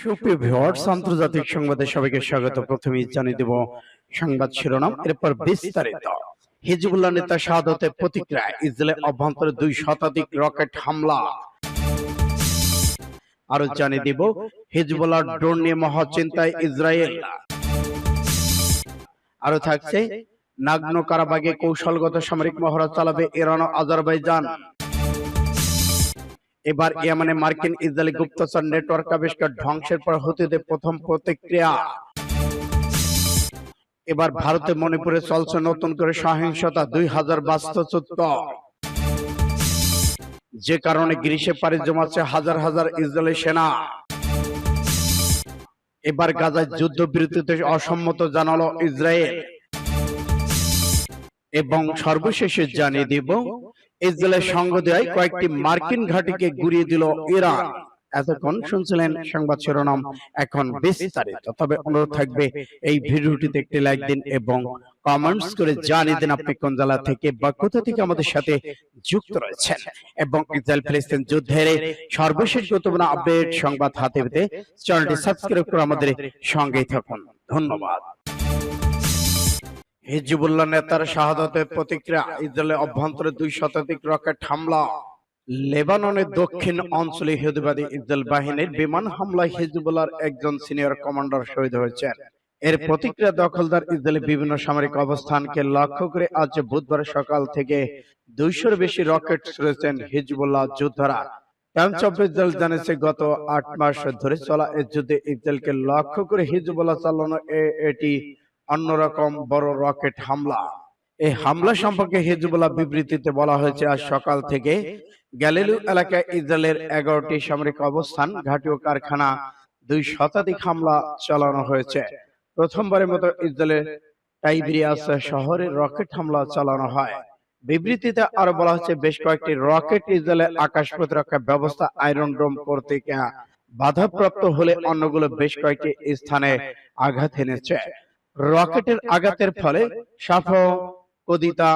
সুপ্রিয় ভিউয়ার্স আন্তর্জাতিক সংবাদে সবাইকে স্বাগত। প্রথমে জানিয়ে দেব সংবাদ শিরোনাম। এরপর বিস্তারিত। হিজবুল্লাহ নেতা শাহাদতের প্রতিক্রিয়া ইসরায়েলের অভ্যন্তরে দুই শতাধিক রকেট হামলা। আরও জানিয়ে দিব হিজবুল্লাহ ড্রোন নিয়ে মহাচিন্তায় ইসরায়েল। আরও থাকছে নাগ্ন কারাবাগে কৌশলগত সামরিক মহড়া চালাবে ইরান ও আজারবাইজান। এবার ইয়ামানে মার্কিন ইসরায়েলি গুপ্তচর নেটওয়ার্ক আবিষ্কার ধ্বংসের পর হতে প্রথম প্রতিক্রিয়া। এবার ভারতে মণিপুরে চলছে নতুন করে সহিংসতা দুই হাজার বাস্তুচ্যুত। যে কারণে গ্রীষ্মে পাড়ি জমাচ্ছে হাজার হাজার ইসরায়েলি সেনা। এবার গাজায় যুদ্ধবিরতিতে অসম্মত জানালো ইসরায়েল। এবং সর্বশেষে জানিয়ে দিব ইসরায়েলের সঙ্গ দেয় কয়েকটি মার্কিন ঘাঁটিকে গুড়িয়ে দিল ইরান। এতক্ষণ শুনছিলেন সংবাদ শিরোনাম। এখন বিস্তারিত। তবে অনুরোধ থাকবে এই ভিডিওটিতে একটি লাইক দিন এবং কমেন্টস করে জানিয়ে দিন আপনি কোন জেলা থেকে বা কোথা থেকে আমাদের সাথে যুক্ত রয়েছেন এবং ইসরায়েল ফিলিস্তিন যুদ্ধের সর্বশেষ গুরুত্বপূর্ণ আপডেট সংবাদ হাতে পেতে চ্যানেলটি সাবস্ক্রাইব করে আমাদের সঙ্গেই থাকুন। ধন্যবাদ। হিজবুল্লাহ নেতার শাহাদতের প্রতিক্রিয়া, ইসরায়েলের অভ্যন্তরে দুই শতাধিক রকেট হামলা। লেবাননের দক্ষিণ অঞ্চলে ইহুদিবাদী ইসরায়েল বাহিনীর বিমান হামলায় হিজবুল্লাহর একজন সিনিয়র কমান্ডার শহীদ হয়েছেন। এর প্রতিক্রিয়া দখলদার ইসরায়েলি বিভিন্ন সামরিক অবস্থানকে লক্ষ্য করে আজ বুধবার সকাল থেকে দুইশোর বেশি রকেট ছুড়েছেন হিজবুল্লাহ যোদ্ধারা। টাইমস জানিয়েছে, গত আট মাস ধরে চলা এই যুদ্ধে ইসরায়েলকে লক্ষ্য করে হিজবুল্লাহ চালানো এটি অন্যরকম বড় রকেট হামলা। এই হামলা সম্পর্কে হিজবুল্লাহ বিবৃতিতে বলা হয়েছে, আজ সকাল থেকে গ্যালিলু এলাকায় ইসরায়েলের এগারোটি সামরিক অবস্থান, ঘাঁটি ও কারখানা, দুই শতাধিক হামলা চালানো হয়েছে। প্রথমবারের মতো ইসরায়েলের টাইবেরিয়াস শহরে রকেট হামলা চালানো হয়। বিবৃতিতে আরও বলা হচ্ছে, বেশ কয়েকটি রকেট ইসরায়েলের আকাশ প্রতিরক্ষা ব্যবস্থা আয়রন ডোম কর্তৃক বাধাপ্রাপ্ত হলে অন্যগুলো বেশ কয়েকটি স্থানে আঘাত এনেছে। রকেটের আঘাতের ফলে সাফ কদিতা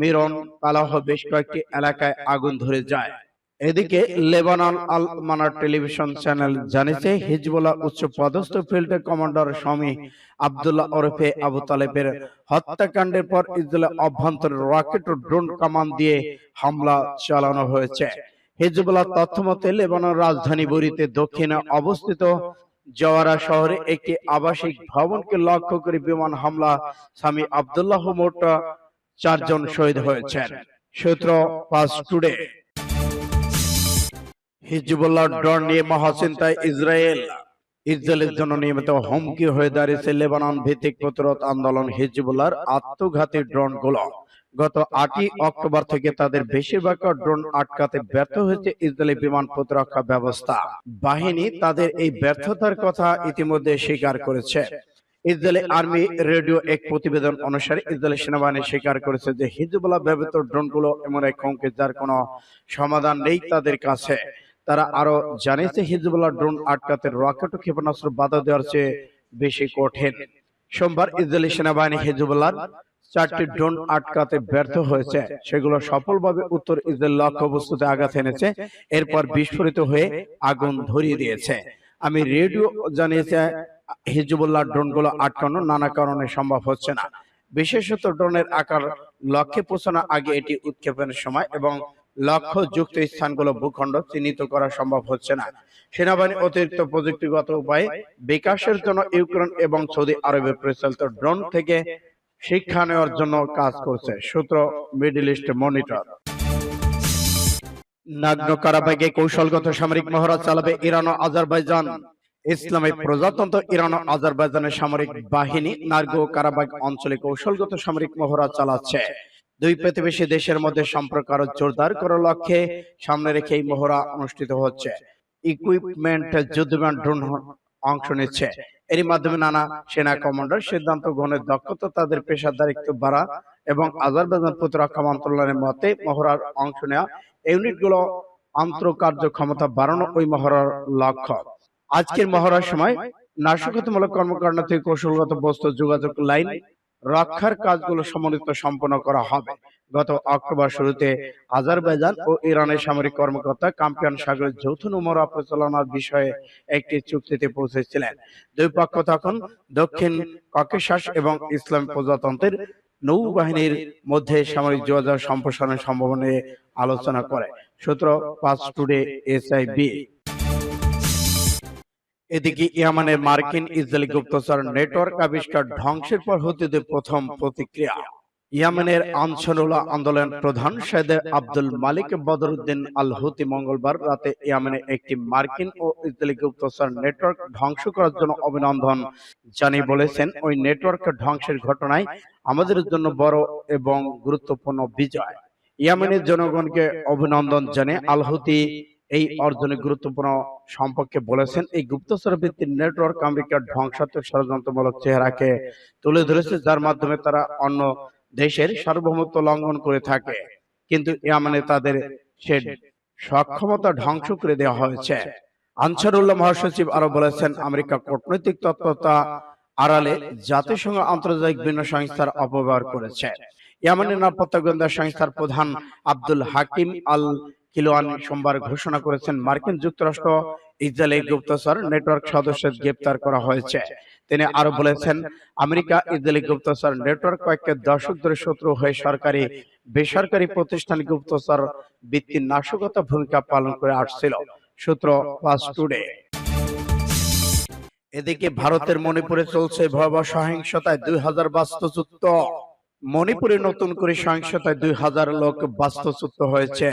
মিরন কালাহ বেশ কয়েকটি এলাকায় আগুন ধরে যায়। এদিকে লেবানন আল মানার টেলিভিশন চ্যানেল জানিয়েছে হিজবুল্লাহ উচ্চ পদস্থ ফিল্ড কমান্ডার স্বামী আব্দুল্লাহ ওরফে আবু তালেবের হত্যাকাণ্ডের পর ইসরায়েলের অভ্যন্তরে রকেট ও ড্রোন কামান দিয়ে হামলা চালানো হয়েছে। হিজবুল্লাহ তথ্য মতে লেবানন রাজধানী বরিতে দক্ষিণে অবস্থিত জওয়ারা শহরে একটি আবাসিক ভবনকে লক্ষ্য করে বিমান হামলা। স্বামী আব্দুল্লাহ মোট চারজন শহীদ হয়েছেন। সূত্র পাস টুডে। হিজবুল্লাহ ড্রোন নিয়ে মহাচিন্তায় ইসরায়েল। ইসরায়েলের জন্য নিয়মিত হুমকি হয়ে দাঁড়িয়েছে লেবানন ভিত্তিক প্রতিরোধ আন্দোলন হিজবুল্লাহর আত্মঘাতী ড্রোনগুলো। গত আটই অক্টোবর থেকে তাদের বেশিরভাগ ড্রোন আটকাতে ব্যর্থ হয়েছে ইসরায়েলি বিমান প্রতিরক্ষা ব্যবস্থা। বাহিনী তাদের এই ব্যর্থতার কথা ইতিমধ্যে স্বীকার করেছে। ইসরায়েলি আর্মি রেডিও এক প্রতিবেদন অনুসারে ইসরায়েলি সেনাবাহিনী স্বীকার করেছে যে হিজবুল্লাহ ব্যবহৃত ড্রোনগুলো এমন এক হুমকি যার কোনো সমাধান নেই তাদের কাছে। তারা আরও জানিয়েছে হিজবুল্লাহ ড্রোন আটকাতে রকেট ও ক্ষেপণাস্ত্র বাধা দেওয়ার চেয়ে বেশি কঠিন। সোমবার ইসরায়েলি সেনাবাহিনী হিজবুল্লাহর চারটি ড্রোন আটকাতে ব্যর্থ হয়েছে। সেগুলো সফলভাবে উত্তর ইসরায়েল লক্ষ্যবস্তুতে আঘাত এনেছে। এরপর বিস্ফোরিত হয়ে আগুন ধরিয়ে দিয়েছে। আমি রেডিও জানিয়েছে হিজবুল্লাহ ড্রোনগুলো আটকানো নানা কারণে সম্ভব হচ্ছে না। বিশেষত ড্রোনের আকার লক্ষ্যে পৌঁছানোর আগে এটি উৎক্ষেপণের সময় এবং লক্ষ্য যুক্ত স্থানগুলো ভূখণ্ড চিহ্নিত করা সম্ভব হচ্ছে না। সেনাবাহিনী অতিরিক্ত প্রযুক্তিগত উপায়ে বিকাশের জন্য ইউক্রেন এবং সৌদি আরবে পরিচালিত ড্রোন থেকে শিক্ষা নেওয়ার জন্য কাজ করছে, সূত্র মিডল ইস্ট মনিটর নাগ্ন কারাবাগে কৌশলগত সামরিক মহড়া চালাবে ইরান ও আজারবাইজান। ইসলামী প্রজাতন্ত্র ইরান ও আজারবাইজানের সামরিক বাহিনী নার্গো কারাবাগ অঞ্চলে কৌশলগত সামরিক মহড়া চালাচ্ছে। দুই প্রতিবেশী দেশের মধ্যে সম্পর্ক আরও জোরদার করার লক্ষ্যে সামনে রেখে এই মহড়া অনুষ্ঠিত হচ্ছে। ইকুইপমেন্ট যুদ্ধবিমান ড্রোন অংশ নিচ্ছে। এরই মাধ্যমে নানা সেনা কমান্ডার সিদ্ধান্ত গ্রহণের দক্ষতা, তাদের পেশাদারিত্ব বাড়া এবং আজারবাইজান প্রতিরক্ষা মন্ত্রণালয়ের মতে মহড়ার অংশ নেওয়া ইউনিটগুলো আন্তঃকার্য ক্ষমতা বাড়ানো ওই মহড়ার লক্ষ্য। আজকের মহড়ার সময় নাশকতামূলক কর্মকাণ্ড থেকে কৌশলগত বস্তু যোগাযোগ লাইন রক্ষার কাজগুলো সমন্বিত সম্পন্ন করা হবে। গত অক্টোবর শুরুতে আজারবাইজান ও ইরানের সামরিক কর্মকর্তা কাম্পিয়ান সাগরের যৌথ নৌমরা পরিচালনার বিষয়ে একটি চুক্তিতে পৌঁছেছিলেন। দুই পক্ষ তখন দক্ষিণ ককেশাস এবং ইসলাম প্রজাতন্ত্রের নৌবাহিনীর মধ্যে সামরিক যোগাযোগ সম্প্রসারণের সম্ভাবনা আলোচনা করে। সূত্র পাঁচ টুডে এসআইবি। এদিকে ইয়ামানের মার্কিন ইসরায়েলি গুপ্তচর নেটওয়ার্ক আবিষ্কার ধ্বংসের পর হতে প্রথম প্রতিক্রিয়া। ইয়ামেনের আনসারুল্লাহ আন্দোলন প্রধান সৈয়দ আব্দুল মালিক বদরুদ্দিন আল হুতি মঙ্গলবার রাতে ইয়ামেনে একটি মার্কিন ও ইসরায়েলি গুপ্তচর নেটওয়ার্ক ধ্বংস করার জন্য অভিনন্দন জানিয়ে বলেছেন ওই নেটওয়ার্ক ধ্বংসের ঘটনায় আমাদের জন্য বড় এবং গুরুত্বপূর্ণ বিজয়। ইয়ামেনের জনগণকে অভিনন্দন জানিয়ে আল হুতি এই অর্জনে গুরুত্বপূর্ণ সম্পর্কে বলেছেন। এই গুপ্তচর ভিত্তিক নেটওয়ার্ক আমেরিকার ধ্বংসাত্মক ষড়যন্ত্রমূলক চেহারাকে তুলে ধরেছে যার মাধ্যমে তারা অন্য দেশের সার্বভৌমত্ব লঙ্ঘন করে থাকে। কিন্তু ইয়ামানে তাদের সে সক্ষমতা ধ্বংস করে দেওয়া হয়েছে। আনসারুল্লাহ মহাসচিব আরও বলেছেন আমেরিকা কূটনৈতিক তৎপরতা আড়ালে জাতিসংঘ আন্তর্জাতিক বিভিন্ন সংস্থার অপব্যবহার করেছে। ইয়ামানের নিরাপত্তা গোয়েন্দা সংস্থার প্রধান আব্দুল হাকিম আল কিলোয়ান সোমবার ঘোষণা করেছেন মার্কিন যুক্তরাষ্ট্র ইসরায়েলি গুপ্তচর নেটওয়ার্ক সদস্যের গ্রেপ্তার করা হয়েছে। তিনি আরও বলেছেন আমেরিকা ইসরায়েলি গুপ্তচর নেটওয়ার্ক কয়েক দশক ধরে শত্রু হয়ে সরকারি বেসরকারি প্রতিষ্ঠান গুপ্তচর বৃত্তির নাশকতা ভূমিকা পালন করে আসছিল সূত্র পাঁচ টুডে। এদিকে ভারতের মণিপুরে চলছে ভয়াবহ সহিংসতায় দুই হাজার বাস্তুচ্যুত। মণিপুরে নতুন করে সহিংসতায় দুই হাজার লোক বাস্তুচ্যুত হয়েছে।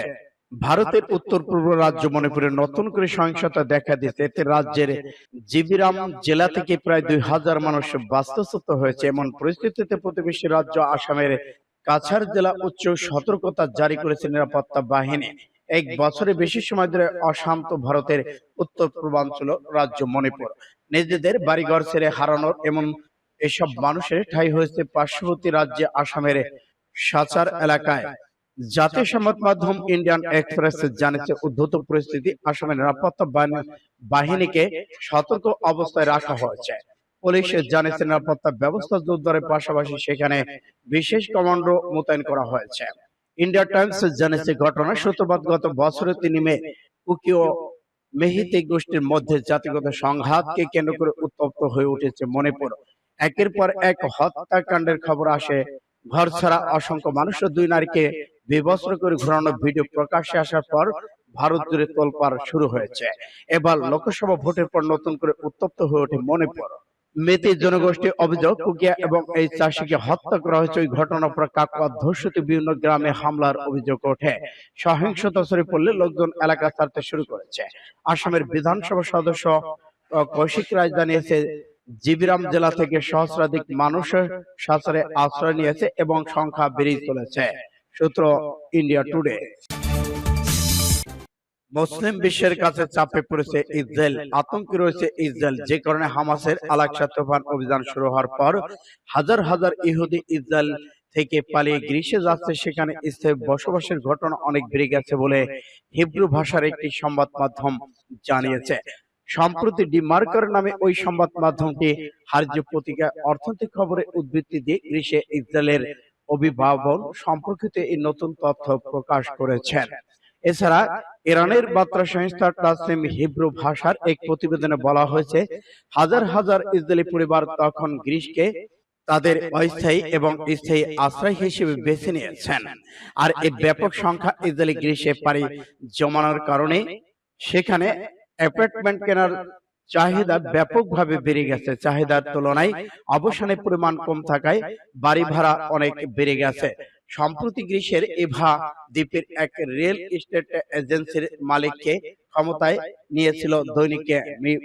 ভারতের উত্তর পূর্ব রাজ্য মণিপুরে নতুন করে সহিংসতা দেখা দিয়েছে। এতে রাজ্যের জিবিরাম জেলা থেকে প্রায় দুই হাজার মানুষ বাস্তুচ্যুত হয়েছে। এমন পরিস্থিতিতে প্রতিবেশী রাজ্য আসামের কাছাড় জেলা উচ্চ সতর্কতা জারি করেছে নিরাপত্তা বাহিনী। এক বছরে বেশি সময় ধরে অশান্ত ভারতের উত্তর পূর্বাঞ্চল রাজ্য মণিপুর। নিজেদের বাড়িঘর ছেড়ে হারানোর এমন এসব মানুষের ঠাই হয়েছে পার্শ্ববর্তী রাজ্যে আসামের সাচার এলাকায়। জাতীয় সংবাদ মাধ্যম ইন্ডিয়ান এক্সপ্রেস জানিয়েছে উদ্ধত পরিস্থিতি আসামের নিরাপত্তা বাহিনীকে সতর্ক অবস্থায় রাখা হয়েছে। পুলিশ জানিয়েছে নিরাপত্তা ব্যবস্থা জোরদারের পাশাপাশি সেখানে বিশেষ কমান্ডো মোতায়েন করা হয়েছে। ইন্ডিয়া টাইমস জানিয়েছে ঘটনার সূত্রপাত গত বছরের তিন মে কুকি ও মেহিতে গোষ্ঠীর মধ্যে জাতিগত সংঘাতকে কেন্দ্র করে উত্তপ্ত হয়ে উঠেছে মণিপুর। একের পর এক হত্যাকাণ্ডের খবর আসে ঘর ছাড়া অসংখ্য মানুষ দুই নারীকে বিবস্ত্র করে ঘোরানো ভিডিও প্রকাশ্যে আসার পর ভারত জুড়ে তোলপাড় শুরু হয়েছে। এবার লোকসভা ভোটের পর নতুন করে উত্তপ্ত হয়ে ওঠে মণিপুর। মেতে জনগোষ্ঠী অভিযোগ কুকিয়া এবং এই চাষিকে হত্যা করা হয়েছে ওই ঘটনার পর কাকুয়া ধর্ষিত বিভিন্ন গ্রামে হামলার অভিযোগ ওঠে। সহিংসতা ছড়িয়ে পড়লে লোকজন এলাকা ছাড়তে শুরু করেছে। আসামের বিধানসভা সদস্য কৌশিক রায় জানিয়েছে জিবিরাম জেলা থেকে সহস্রাধিক মানুষ সাঁচরে আশ্রয় নিয়েছে এবং সংখ্যা বেড়েই চলেছে। সূত্র ইন্ডিয়া টুডে মুসলিম বিশ্বের কাছে চাপে পড়েছে ইসরায়েল। আতঙ্কে রয়েছে ইসরায়েল। যে কারণে হামাসের আলাকসা তুফান অভিযান শুরু হওয়ার পর হাজার হাজার ইহুদি ইসরায়েল থেকে পালিয়ে গ্রীসে যাচ্ছে সেখানে স্থায়ী বসবাসের ঘটনা অনেক বেড়ে গেছে বলে হিব্রু ভাষার একটি সংবাদ মাধ্যম জানিয়েছে। সম্প্রতি ডিমার্কার নামে ওই সংবাদ মাধ্যমটি হার্য পত্রিকা অর্থনৈতিক খবরে উদ্ধৃতি দিয়ে গ্রীসে ইসরায়েলের অভিভাবন সম্পর্কিত এই নতুন তথ্য প্রকাশ করেছেন। এছাড়া ইরানের বার্তা সংস্থা তাসনিম হিব্রু ভাষার এক প্রতিবেদনে বলা হয়েছে হাজার হাজার ইসরায়েলি পরিবার তখন গ্রিসকে তাদের অস্থায়ী এবং স্থায়ী আশ্রয় হিসেবে বেছে নিয়েছেন। আর এই ব্যাপক সংখ্যা ইসরায়েলি গ্রিসে পাড়ি জমানোর কারণে সেখানে অ্যাপার্টমেন্ট কেনার চাহিদা ব্যাপকভাবে বেড়ে গেছে, চাহিদার তুলনায় অবসানের পরিমাণ কম থাকায় বাড়ি ভাড়া অনেক বেড়ে গেছে। সম্প্রতি গ্রীষ্মের এভা দ্বীপের এক রিয়েল এস্টেট এজেন্সির মালিককে ক্ষমতায় নিয়েছিল দৈনিকে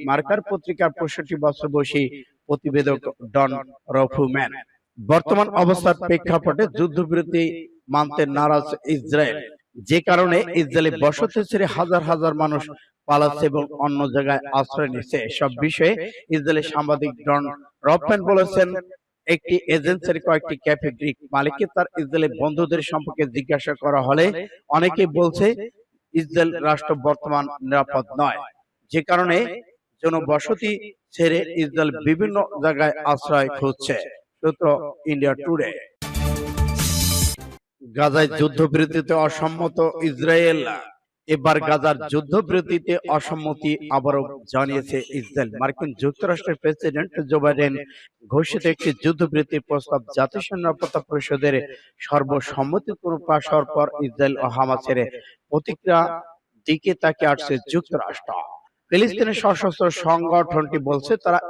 মার্কার পত্রিকার পঁয়ষট্টি বছর বয়সী প্রতিবেদক ডন রফুম্যান। বর্তমান অবস্থার প্রেক্ষাপটে যুদ্ধবিরতি মানতে নারাজ ইসরায়েল। যে কারণে ইসরায়েলে বসতি ছেড়ে হাজার হাজার মানুষ পালাচ্ছে এবং অন্য জায়গায় আশ্রয় নিচ্ছে। সব বিষয়ে ইসরায়েলের সাংবাদিক ডন রফম্যান বলেছেন একটি এজেন্সির কয়েকটি ক্যাফে গ্রিক মালিককে তার ইসরায়েলি বন্ধুদের সম্পর্কে জিজ্ঞাসা করা হলে অনেকে বলছে ইসরায়েল রাষ্ট্র বর্তমান নিরাপদ নয়। যে কারণে জনবসতি ছেড়ে ইসরায়েল বিভিন্ন জায়গায় আশ্রয় খুঁজছে। সূত্র ইন্ডিয়া টুডে। গাজায় যুদ্ধবিরতিতে অসম্মত ইসরায়েল। এবার গাজার যুদ্ধবিরতিতে অসম্মতি আবারও জানিয়েছে ইসরায়েল। মার্কিন যুক্তরাষ্ট্রের প্রেসিডেন্ট জো বাইডেন ঘোষিত একটি যুদ্ধবিরতির প্রস্তাব জাতিসংঘ নিরাপত্তা পরিষদের সর্বসম্মতি প্রকাশ হওয়ার পর ইসরায়েল ও হামাসের প্রতিক্রিয়া দিকে তাকে আসছে যুক্তরাষ্ট্র। ফিলিস্তিনের সশস্ত্র সংগঠনটি বলছে তারা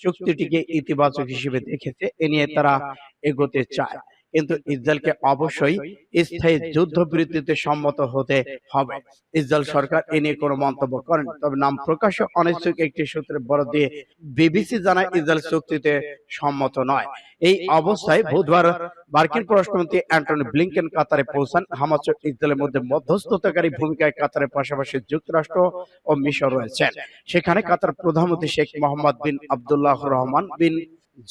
চুক্তিটিকে ইতিবাচক হিসেবে দেখেছে। এ নিয়ে তারা এগোতে চায়। কিন্তু ইসরায়েলকে অবশ্যই স্থায়ী যুদ্ধবিরতিতে সম্মত হতে হবে। ইসরায়েল সরকার এ নিয়ে কোনো মন্তব্য করেন, তবে নাম প্রকাশে অনিচ্ছুক একটি সূত্রে বড় দিয়ে বিবিসি জানায় ইসরায়েল চুক্তিতে সম্মত নয়। এই অবস্থায় বুধবার মার্কিন পররাষ্ট্রমন্ত্রী অ্যান্টনি ব্লিংকেন কাতারে পৌঁছান। হামাস ও ইসরায়েলের মধ্যে মধ্যস্থতাকারী ভূমিকায় কাতারের পাশাপাশি যুক্তরাষ্ট্র ও মিশর রয়েছেন। সেখানে কাতার প্রধানমন্ত্রী শেখ মোহাম্মদ বিন আব্দুল্লাহ রহমান বিন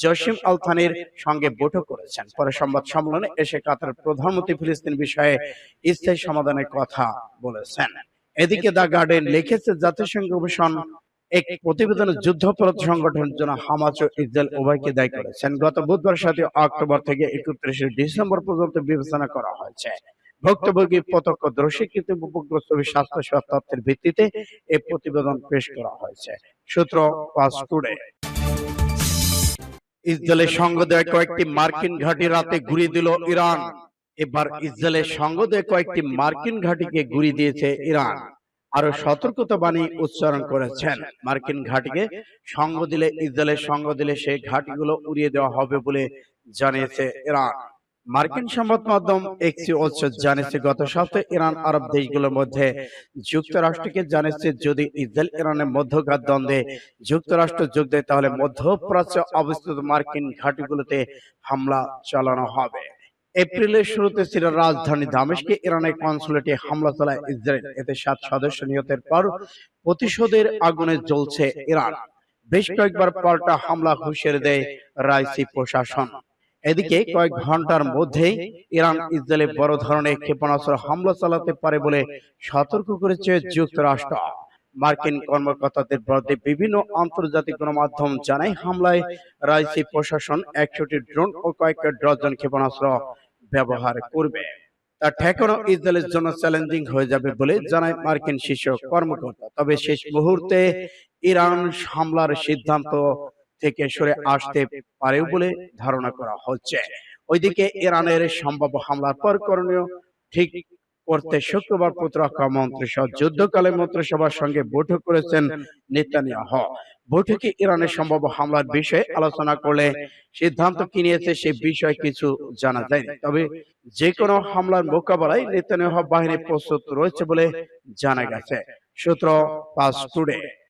জসিম আল থানির সঙ্গে বৈঠক করেছেন। পরে সংবাদ সম্মেলনে এসে কাতার প্রধানমন্ত্রী ফিলিস্তিন বিষয়ে স্থায়ী সমাধানের কথা বলেছেন। এদিকে দা গার্ডেন লিখেছে জাতিসংঘ কমিশন এক প্রতিবেদনে যুদ্ধাপরাধ সংগঠনের জন্য হামাস ও ইসরায়েল উভয়কে দায়ী করেছেন। গত বুধবার সাথে অক্টোবর থেকে একত্রিশে ডিসেম্বর পর্যন্ত বিবেচনা করা হয়েছে। ভুক্তভোগী প্রত্যক্ষদর্শীকৃত উপগ্রহ ছবি স্বাস্থ্য সেবা তথ্যের ভিত্তিতে এই প্রতিবেদন পেশ করা হয়েছে। সূত্র টুডে। ইসরায়েলের সঙ্গ দেয় কয়েকটি মার্কিন ঘাঁটি রাতে ঘুরিয়ে দিল ইরান। এবার ইসরায়েলের সঙ্গ দেয় কয়েকটি মার্কিন ঘাঁটিকে ঘুরিয়ে দিয়েছে ইরান। আরও সতর্কতা বাণী উচ্চারণ করেছেন। মার্কিন ঘাঁটিকে সঙ্গ দিলে ইসরায়েলের সঙ্গ দিলে সেই ঘাঁটিগুলো উড়িয়ে দেওয়া হবে বলে জানিয়েছে ইরান। মার্কিন সংবাদ মাধ্যম এক্সি উৎস জানিয়েছে গত সপ্তাহে ইরান আরব দেশগুলোর মধ্যে যুক্তরাষ্ট্রকে জানিয়েছে যদি ইসরায়েল ইরানের মধ্যকার দ্বন্দ্বে যুক্তরাষ্ট্র যোগ দেয় তাহলে মধ্যপ্রাচ্যে অবস্থিত মার্কিন ঘাঁটিগুলোতে হামলা চালানো হবে। এপ্রিলের শুরুতে ছিল রাজধানী দামেশকে ইরানের কনসুলেটে হামলা চালায় ইসরায়েল এতে সাত সদস্য নিহতের পর প্রতিশোধের আগুনে জ্বলছে ইরান। বেশ কয়েকবার পাল্টা হামলা হুঁশিয়ারি দেয় রাইসি প্রশাসন। এদিকে কয়েক ঘণ্টার মধ্যেই ইরান ইসরায়েলে বড় ধরনের ক্ষেপণাস্ত্র হামলা চালাতে পারে বলে সতর্ক করেছে যুক্তরাষ্ট্র। মার্কিন কর্মকর্তাদের বিরুদ্ধে বিভিন্ন আন্তর্জাতিক গণমাধ্যম জানায় হামলায় রাইসি প্রশাসন একশোটি ড্রোন ও কয়েক ডজন ক্ষেপণাস্ত্র ব্যবহার করবে। তা ঠেকানো ইসরায়েলের জন্য চ্যালেঞ্জিং হয়ে যাবে বলে জানায় মার্কিন শীর্ষ কর্মকর্তা। তবে শেষ মুহূর্তে ইরান হামলার সিদ্ধান্ত থেকে সরে আসতে পারে বলে ধারণা করা হচ্ছে। ওইদিকে ইরানের সম্ভাব্য হামলার পর করণীয় ঠিক করতে শুক্রবার প্রতিরক্ষা মন্ত্রী সহ যুদ্ধকালে মন্ত্রিসভার সঙ্গে বৈঠক করেছেন নেতানিয়াহ। বৈঠকে ইরানের সম্ভাব্য হামলার বিষয়ে আলোচনা করলে সিদ্ধান্ত কি নিয়েছে সে বিষয়ে কিছু জানা যায়নি। তবে যে কোনো হামলার মোকাবেলায় নেতানিয়াহ বাহিনী প্রস্তুত রয়েছে বলে জানা গেছে। সূত্র পাস টুডে।